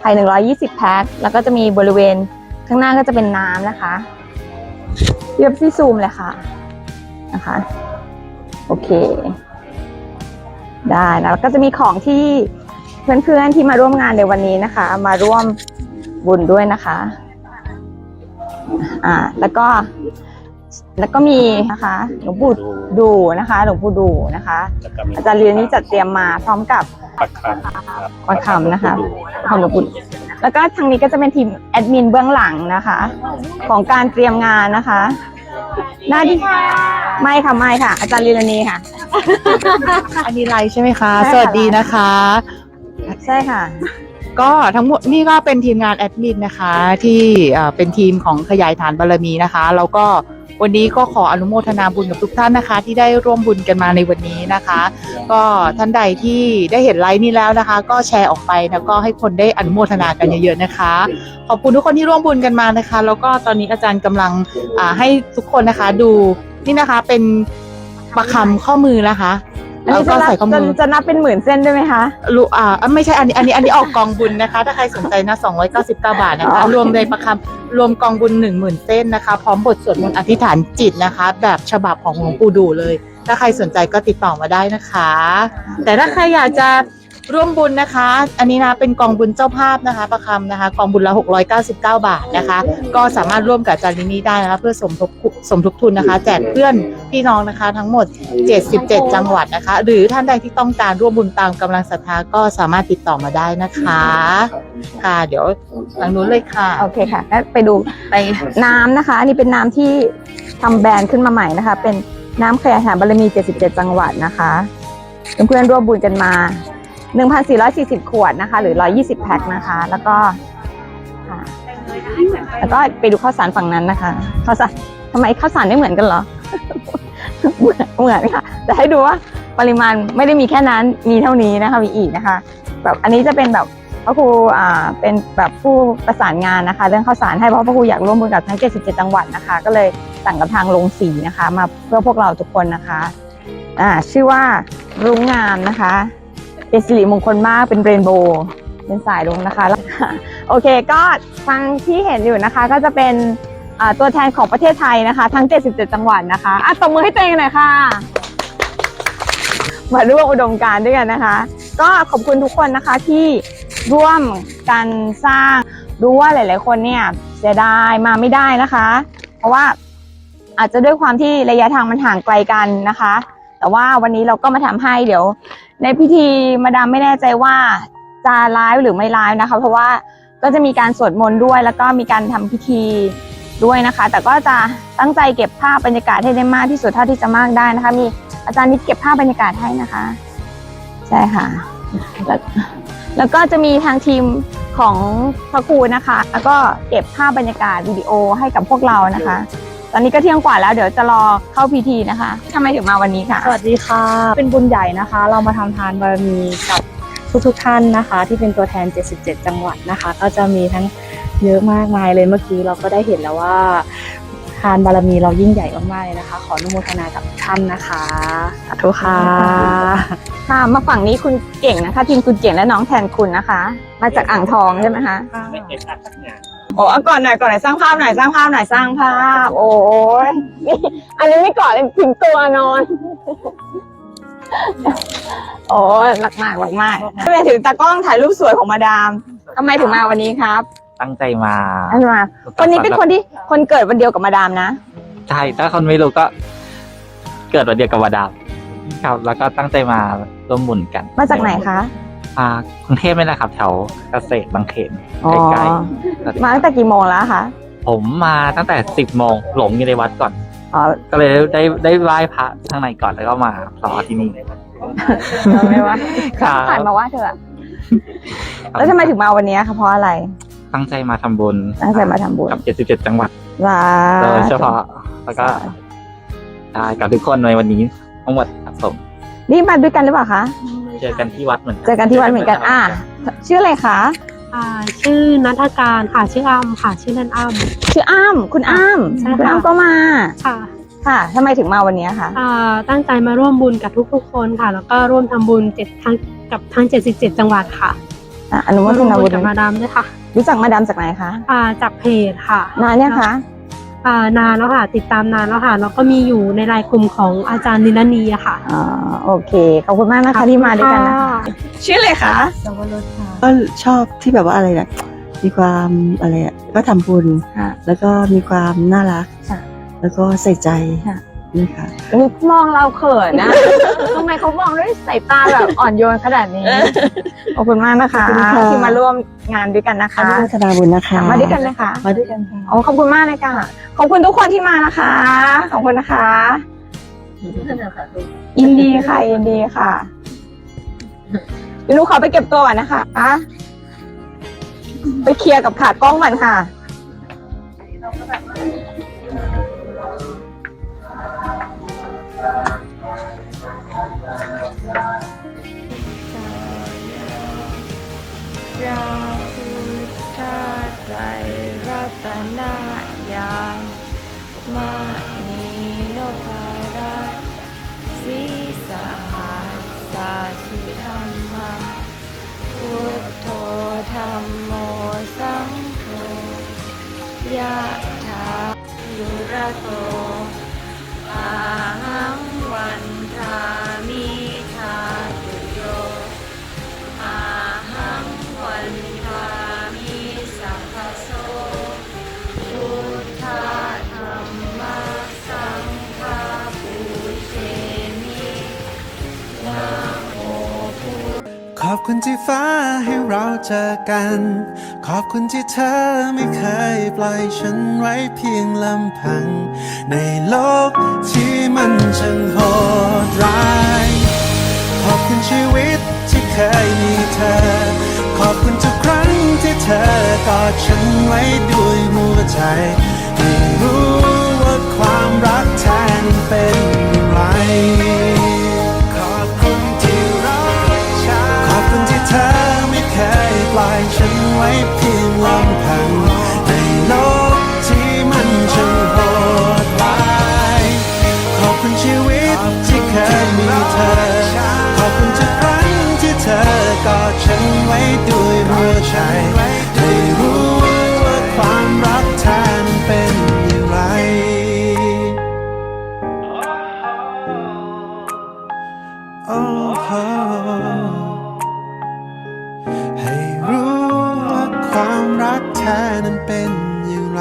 ไข่120 แพ็ค แล้วก็จะมีบริเวณข้างหน้าก็จะเป็นน้ำนะคะเรียบซี่ซูมเลยค่ะ นะคะ โอเค ได้นะแล้วก็จะมีของที่เพื่อนๆที่มาร่วมงานในวันนี้นะคะ มาร่วมบุญด้วยนะคะ อ่า แล้วก็ แล้วก็มีนะคะหลวงปู่ดูนะคะหลวงปู่ดูนะคะแล้วก็มีอาจารย์เรียนนี้จัดเตรียมมาพร้อมกับปักคำครับปักคำนะคะของหลวงปู่แล้วก็ทางนี้ก็จะเป็นทีมแอดมินเบื้องหลังนะคะ ของการเตรียมงานนะคะหน้าที่ไม่ค่ะไม่ค่ะ อาจารย์ลีลานีค่ะ อันนี้ไลฟ์ใช่ไหมคะใช่ค่ะสวัสดีนะคะ ใช่ค่ะ ก็ทั้งหมดนี่ก็เป็นทีมงานแอดมินนะคะ ที่เอ่อเป็นทีมของขยายฐานบารมีนะคะ แล้วก็ วันนี้ก็ขออนุโมทนาบุญกับทุกท่านนะคะ ที่ได้ร่วมบุญกันมาในวันนี้นะคะ ก็ท่านใดที่ได้เห็นไลฟ์นี้แล้วนะคะ ก็แชร์ออกไปแล้วก็ให้คนได้อนุโมทนากันเยอะๆนะคะ ขอบคุณทุกคนที่ร่วมบุญกันมานะคะ แล้วก็ตอนนี้อาจารย์กำลังอ่าให้ทุกคนนะคะดูนี่นะคะเป็นประคำข้อมือนะคะ อันแล้วนี้ก็จะนับใส่ข้อจะมือจะนับเป็นหมื่นเส้นด้วยไหมคะ รู้อ่าอะไม่ใช่อันนี้อันนี้อันนี้ออกกองบุญนะคะ ถ้าใครสนใจนะ299 บาทนะคะอ๋อรวมในประคำรวมกองบุญ 10,000 เส้นนะคะ พร้อมบทสวดมนต์อธิษฐานจิตนะคะ แบบฉบับของหลวงปู่ดูเลย ถ้าใครสนใจก็ติดต่อมาได้นะคะ แต่ถ้าใครอยากจะ ร่วมบุญนะคะ อันนี้นะเป็นกองบุญเจ้าภาพนะคะ ประคำนะคะ กองบุญละ 699 บาทนะคะ ก็สามารถร่วมกับจารย์ลินี่ได้นะคะ เพื่อสมทบสมทบทุนนะคะ แจกเพื่อนพี่น้องนะคะ ทั้งหมด 77 จังหวัดนะคะ หรือท่านใดที่ต้องการร่วมบุญตามกำลังศรัทธาก็สามารถติดต่อมาได้นะคะ ค่ะ เดี๋ยวทางนู้นเลยค่ะโอเคค่ะงั้นไปดูไปน้ำนะคะ อันนี้เป็นน้ำที่ทำแบรนด์ขึ้นมาใหม่นะคะ เป็นน้ำขยายฐานบารมี 77 จังหวัดนะคะ เพื่อนๆร่วมบุญกันมา 1,440 ขวดนะคะ หรือ 120 แพ็คนะคะ แล้วก็ค่ะแล้วก็ไปดูข้าวสารฝั่งนั้นนะคะข้าวสารทำไมข้าวสารไม่เหมือนกันเหรอ เหมือนเหมือนค่ะ แต่ให้ดูว่าปริมาณไม่ได้มีแค่นั้น มีเท่านี้นะคะมีอีกนะคะ แบบอันนี้จะเป็นแบบพระครูอ่าเป็นแบบผู้ประสานงานนะคะ เรื่องข้าวสารให้เพราะพระครูอยากร่วมมือกับทั้ง 77 จังหวัดนะคะ ก็เลยสั่งกับทางลงสีนะคะ มาเพื่อพวกเราทุกคนนะคะ อ่าชื่อว่ารุ้งงามนะคะ เป็นสิริมงคลมากเป็นเรนโบว์เป็นสายรุ้งนะคะแล้วโอเคก็ฟังที่เห็นอยู่นะคะก็จะเป็นตัวแทนของประเทศไทยนะคะ ทั้ง 77 จังหวัดนะคะอะตบมือให้ตัวเองหน่อยค่ะ มาร่วมอุดมการด้วยกันนะคะ ก็ขอบคุณทุกคนนะคะที่ร่วมกันสร้างรู้ว่าหลาย ๆ คนเนี่ยเสียดายมาไม่ได้นะคะ เพราะว่าอาจจะด้วยความที่ระยะทางมันห่างไกลกันนะคะ แต่ว่าวันนี้เราก็มาทำให้เดี๋ยว ในพิธีมาดามไม่แน่ใจว่าจะไลฟ์หรือไม่ไลฟ์นะคะ เพราะว่าก็จะมีการสวดมนต์ด้วยแล้วก็มีการทำพิธีด้วยนะคะ แต่ก็จะตั้งใจเก็บภาพบรรยากาศให้ได้มากที่สุดเท่าที่จะมากได้นะคะ มีอาจารย์นิดเก็บภาพบรรยากาศให้นะคะ ใช่ค่ะ แล้วแล้วก็จะมีทางทีมของพระครูนะคะ แล้วก็เก็บภาพบรรยากาศวิดีโอให้กับพวกเรานะคะ ตอนนี้ก็เที่ยงกว่าแล้วเดี๋ยวจะรอเข้าพิธีนะคะทำไมถึงมาวันนี้คะสวัสดีค่ะ เป็นบุญใหญ่นะคะ เรามาทำทานบารมีกับทุกๆท่านนะคะ ที่เป็นตัวแทน 77 จังหวัดนะคะ ก็จะมีทั้งเยอะมากมายเลยเมื่อกี้เราก็ได้เห็นแล้วว่าทานบารมีเรายิ่งใหญ่มากๆเลยนะคะ ขออนุโมทนากับทุกท่านนะคะสาธุค่ะค่ะมาฝั่งนี้คุณเก่งนะคะทีมคุณเก่งและน้องแทนคุณนะคะ มาจากอ่างทองใช่ไหมคะ ไม่เอกอักสักอย่างโอ้เอาก่อนหน่อยก่อนหน่อยสร้างภาพหน่อยสร้างภาพหน่อยสร้างภาพ โอ้ยนี่อันนี้ไม่ก่อนเลยถึงตัวนอน โอ้ยหลักมากหลักมากทำไมถึงตากล้องถ่ายรูปสวยของมาดามทำไมถึงมาวันนี้ครับตั้งใจมาอันมาคนนี้เป็นคนที่คนเกิดวันเดียวกับมาดามนะใช่ถ้าคนไม่รู้ก็ เกิดวันเดียวกับวดาวครับแล้วก็ตั้งใจมาร่วมบุญกัน มาจากไหนคะ อ่ากรุงเทพนี่แหละครับแถวเกษตรบางเขนอ๋อ ใกล้ๆมาตั้งแต่กี่โมงแล้วคะผมมาตั้งแต่สิบโมงหลงอยู่ในวัดก่อน อ๋อก็เลยได้ได้ไหว้พระข้างในก่อนแล้วก็มาต่อที่นี่ไม่ว่าครับผ่านมาว่าเธอะแล้วทำไมถึงมาวันนี้คะเพราะอะไรตั้งใจมาทำบุญตั้งใจมาทำบุญกับ 77 จังหวัดลาโดยเฉพาะแล้วก็ได้กับทุกคนในวันนี้ทั้งหมดครับผมนี่มาด้วยกันหรือเปล่าคะ เจอกันที่วัดเหมือนกัเจอกันที่วัดเหมือนกันอะ ชื่ออะไรคะ อ่าชื่อนัทการค่ะชื่ออ้ำค่ะชื่อเล่นอ้ำชื่ออ้ำคุณอ้ำใช่ค่ะ คุณอ้ำก็มาค่ะค่ะทำไมถึงมาวันนี้คะอ่าตั้งใจมาร่วมบุญกับทุกๆคนค่ะ แล้วก็ร่วมทำบุญเจ็ดทั้งกับทั้ง 77 จังหวัดค่ะอะอนุโมมาทร่วมนาบุบุญญกับมาดามด้วยค่ะ รู้จักมาดามจากไหนคะอ่าจากเพจค่ะนานเนี่ยงคะอ่า นานแล้วค่ะ ติดตามนานแล้วค่ะแล้วก็มีอยู่ในไลน์กลุ่มของอาจารย์นิลนีอะค่ะอ๋อโอเค ขอบคุณมากนะคะที่มาด้วยกันนะคะชื่ออะไรคะก็ชอบที่แบบว่าอะไรนะมีความอะไรอะก็ทำบุญ ค่ะ แล้วก็มีความน่ารัก ค่ะ แล้วก็ใส่ใจค่ะ นี่ค่ะ อุ๊ยมองเราเขินนะ ทำไมเขามองด้วยสายตาแบบอ่อนโยนขนาดนี้ ขอบคุณมากนะคะขอบคุณค่ะ ที่มาร่วมงานด้วยกันนะอคะนุโมทนาบุญนะคะมาด้วยกันเลยค่ะมาด้วยกันค่ะ โอ้ขอบคุณมากเลยค่ะขอบคุณทุกคนที่มานะคะขอบคุณนะคะ ยินดีค่ะยินดีค่ะเดี๋ยวหนูขอไปเก็บตัวก่อนนะคะไปเคลียร์กับขากล้องก่อนค่ะ พระพุทธไตรรัตนาญาณมานีโนภารัตสีสหัสสาสุธรรมะพุทโธธรรมโมสังโฆยะถายุระโต ขอบคุณที่ฟ้าให้เราเจอกัน ขอบคุณที่เธอไม่เคยปล่อยฉันไว้เพียงลำพัง ในโลกที่มันช่างโหดร้าย ขอบคุณชีวิตที่เคยมีเธอ ขอบคุณทุกครั้งที่เธอกอดฉันไว้ด้วยหัวใจไม่รู้ว่าความรักแท้นั้นเป็นอย่างไร ด้วยหัวใจให้รู้ว่าความรักแท้นั้นเป็นอย่างไร โอ้โหให้รู้ว่าความรักแท้นั้นเป็นอย่างไร